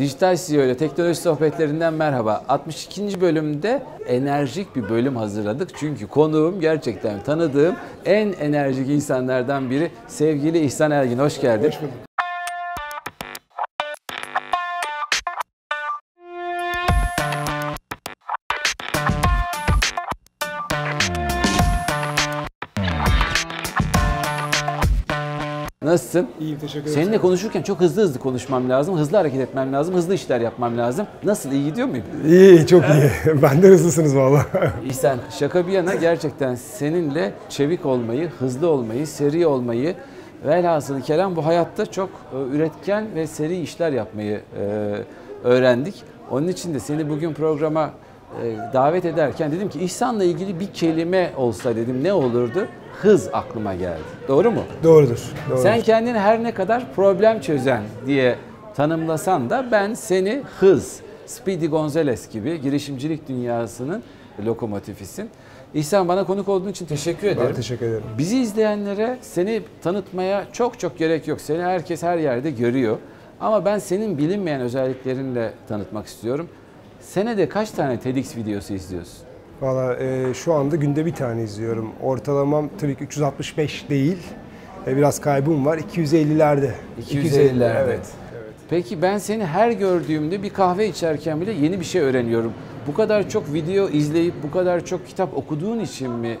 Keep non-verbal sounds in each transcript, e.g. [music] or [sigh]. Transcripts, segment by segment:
Dijital CEO ile teknoloji sohbetlerinden merhaba. 62. bölümde enerjik bir bölüm hazırladık. Çünkü konuğum gerçekten tanıdığım en enerjik insanlardan biri sevgili İhsan Ergin. Hoş geldin. Hoş bulduk. Nasılsın? İyiyim teşekkür ederim. Seninle konuşurken çok hızlı hızlı konuşmam lazım, hızlı hareket etmem lazım, hızlı işler yapmam lazım. Nasıl, iyi gidiyor muyum? İyi, çok iyi. [laughs] Benden hızlısınız valla. [laughs] İhsan, şaka bir yana gerçekten seninle çevik olmayı, hızlı olmayı, seri olmayı, velhasılı kelam bu hayatta çok e, üretken ve seri işler yapmayı e, öğrendik. Onun için de seni bugün programa e, davet ederken dedim ki İhsan'la ilgili bir kelime olsa dedim ne olurdu? Hız aklıma geldi. Doğru mu? Doğrudur. Doğru. Sen kendini her ne kadar problem çözen diye tanımlasan da ben seni hız, Speedy Gonzales gibi girişimcilik dünyasının lokomotifisin. İhsan bana konuk olduğun için teşekkür ederim. Ben teşekkür ederim. Bizi izleyenlere seni tanıtmaya çok çok gerek yok. Seni herkes her yerde görüyor. Ama ben senin bilinmeyen özelliklerinle tanıtmak istiyorum. Senede kaç tane TEDx videosu izliyorsun? Valla e, şu anda günde bir tane izliyorum. Ortalamam tabii ki 365 değil. E, biraz kaybım var. 250'lerde. 250'lerde. Evet. evet. Peki ben seni her gördüğümde bir kahve içerken bile yeni bir şey öğreniyorum. Bu kadar çok video izleyip bu kadar çok kitap okuduğun için mi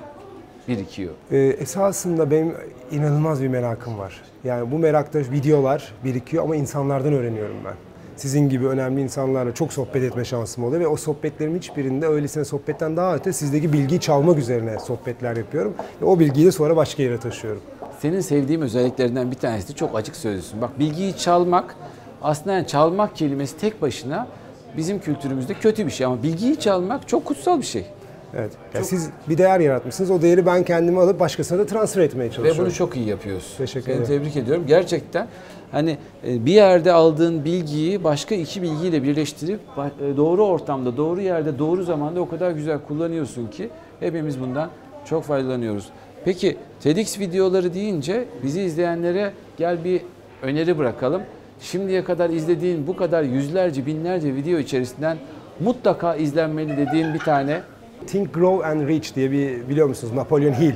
birikiyor? E, esasında benim inanılmaz bir merakım var. Yani bu merakta videolar birikiyor ama insanlardan öğreniyorum ben. Sizin gibi önemli insanlarla çok sohbet etme şansım oluyor ve o sohbetlerimin hiçbirinde öylesine sohbetten daha öte sizdeki bilgiyi çalmak üzerine sohbetler yapıyorum. Ve o bilgiyi de sonra başka yere taşıyorum. Senin sevdiğim özelliklerinden bir tanesi de çok açık sözlüsün. Bak bilgiyi çalmak aslında yani çalmak kelimesi tek başına bizim kültürümüzde kötü bir şey ama bilgiyi çalmak çok kutsal bir şey. Evet. Ya siz bir değer yaratmışsınız. O değeri ben kendime alıp başkasına da transfer etmeye Ve çalışıyorum. bunu çok iyi yapıyorsun. Teşekkür Seni ederim. tebrik ediyorum. Gerçekten hani e, bir yerde aldığın bilgiyi başka iki bilgiyle birleştirip e, doğru ortamda, doğru yerde, doğru zamanda o kadar güzel kullanıyorsun ki hepimiz bundan çok faydalanıyoruz. Peki TEDx videoları deyince bizi izleyenlere gel bir öneri bırakalım. Şimdiye kadar izlediğin bu kadar yüzlerce, binlerce video içerisinden mutlaka izlenmeli dediğin bir tane Think, Grow and Reach diye bir biliyor musunuz Napoleon Hill.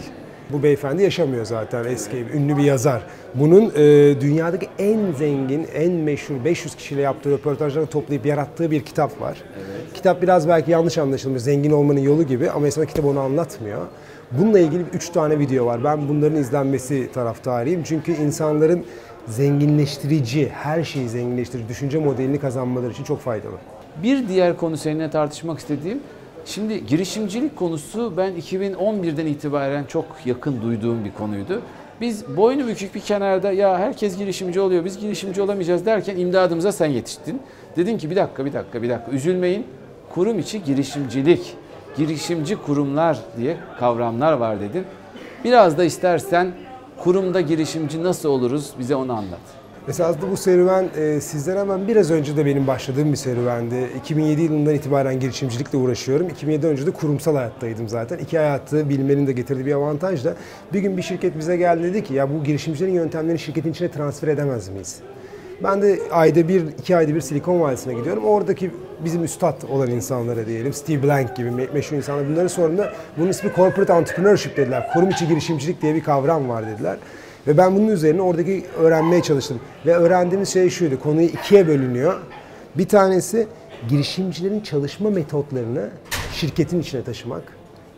Bu beyefendi yaşamıyor zaten eski ünlü bir yazar. Bunun e, dünyadaki en zengin, en meşhur 500 kişiyle yaptığı röportajları toplayıp yarattığı bir kitap var. Kitap biraz belki yanlış anlaşılmış, zengin olmanın yolu gibi ama aslında kitap onu anlatmıyor. Bununla ilgili 3 tane video var. Ben bunların izlenmesi taraftarıyım. Çünkü insanların zenginleştirici, her şeyi zenginleştirici düşünce modelini kazanmaları için çok faydalı. Bir diğer konu seninle tartışmak istediğim, şimdi girişimcilik konusu ben 2011'den itibaren çok yakın duyduğum bir konuydu. Biz boynu bükük bir kenarda ya herkes girişimci oluyor, biz girişimci olamayacağız derken imdadımıza sen yetiştin. Dedin ki bir dakika, bir dakika, bir dakika üzülmeyin. Kurum içi girişimcilik, girişimci kurumlar diye kavramlar var dedin. Biraz da istersen kurumda girişimci nasıl oluruz bize onu anlat. Mesela aslında bu serüven e, sizden hemen biraz önce de benim başladığım bir serüvendi. 2007 yılından itibaren girişimcilikle uğraşıyorum. 2007 önce de kurumsal hayattaydım zaten. İki hayatı bilmenin de getirdiği bir avantaj da bir gün bir şirket bize geldi dedi ki ya bu girişimcilerin yöntemlerini şirketin içine transfer edemez miyiz? Ben de ayda bir, iki ayda bir Silikon Vadisi'ne gidiyorum. Oradaki bizim üstad olan insanlara diyelim, Steve Blank gibi me- meşhur insanlar. Bunların sorduğunda bunun ismi corporate entrepreneurship dediler. Kurum içi girişimcilik diye bir kavram var dediler. Ve ben bunun üzerine oradaki öğrenmeye çalıştım. Ve öğrendiğimiz şey şuydu, konuyu ikiye bölünüyor. Bir tanesi girişimcilerin çalışma metotlarını şirketin içine taşımak.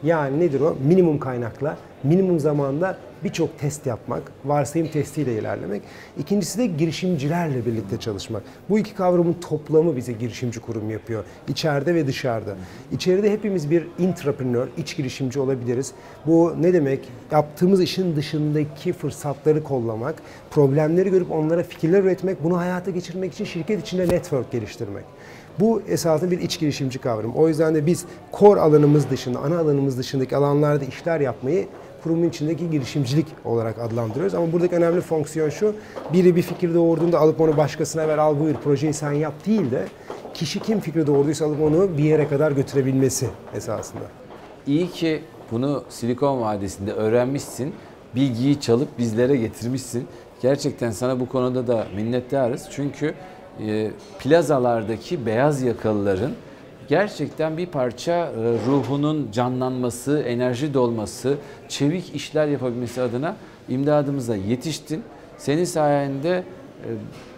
Yani nedir o? Minimum kaynakla, minimum zamanda birçok test yapmak, varsayım testiyle ilerlemek. İkincisi de girişimcilerle birlikte çalışmak. Bu iki kavramın toplamı bize girişimci kurum yapıyor. İçeride ve dışarıda. İçeride hepimiz bir intrapreneur, iç girişimci olabiliriz. Bu ne demek? Yaptığımız işin dışındaki fırsatları kollamak, problemleri görüp onlara fikirler üretmek, bunu hayata geçirmek için şirket içinde network geliştirmek. Bu esasında bir iç girişimci kavramı. O yüzden de biz core alanımız dışında, ana alanımız dışındaki alanlarda işler yapmayı kurumun içindeki girişimcilik olarak adlandırıyoruz. Ama buradaki önemli fonksiyon şu, biri bir fikir doğurduğunda alıp onu başkasına ver, al buyur projeyi sen yap değil de kişi kim fikri doğurduysa alıp onu bir yere kadar götürebilmesi esasında. İyi ki bunu Silikon Vadisi'nde öğrenmişsin. Bilgiyi çalıp bizlere getirmişsin. Gerçekten sana bu konuda da minnettarız. Çünkü e, plazalardaki beyaz yakalıların gerçekten bir parça e, ruhunun canlanması, enerji dolması, çevik işler yapabilmesi adına imdadımıza yetiştin. Senin sayende e,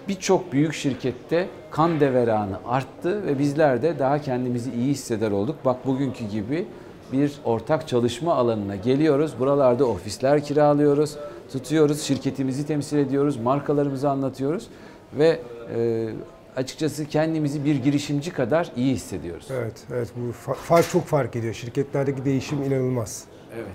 birçok büyük şirkette kan deveranı arttı ve bizler de daha kendimizi iyi hisseder olduk. Bak bugünkü gibi bir ortak çalışma alanına geliyoruz. Buralarda ofisler kiralıyoruz, tutuyoruz, şirketimizi temsil ediyoruz, markalarımızı anlatıyoruz ve e, açıkçası kendimizi bir girişimci kadar iyi hissediyoruz. Evet, evet bu fa- fark çok fark ediyor. Şirketlerdeki değişim inanılmaz. Evet.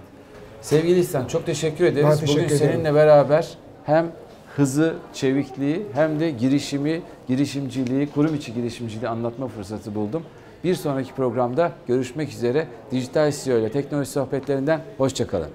Sevgili İhsan çok teşekkür ederiz. Ben teşekkür Bugün ederim. seninle beraber hem hızı, çevikliği hem de girişimi, girişimciliği, kurum içi girişimciliği anlatma fırsatı buldum. Bir sonraki programda görüşmek üzere. Dijital CEO ile teknoloji sohbetlerinden hoşçakalın.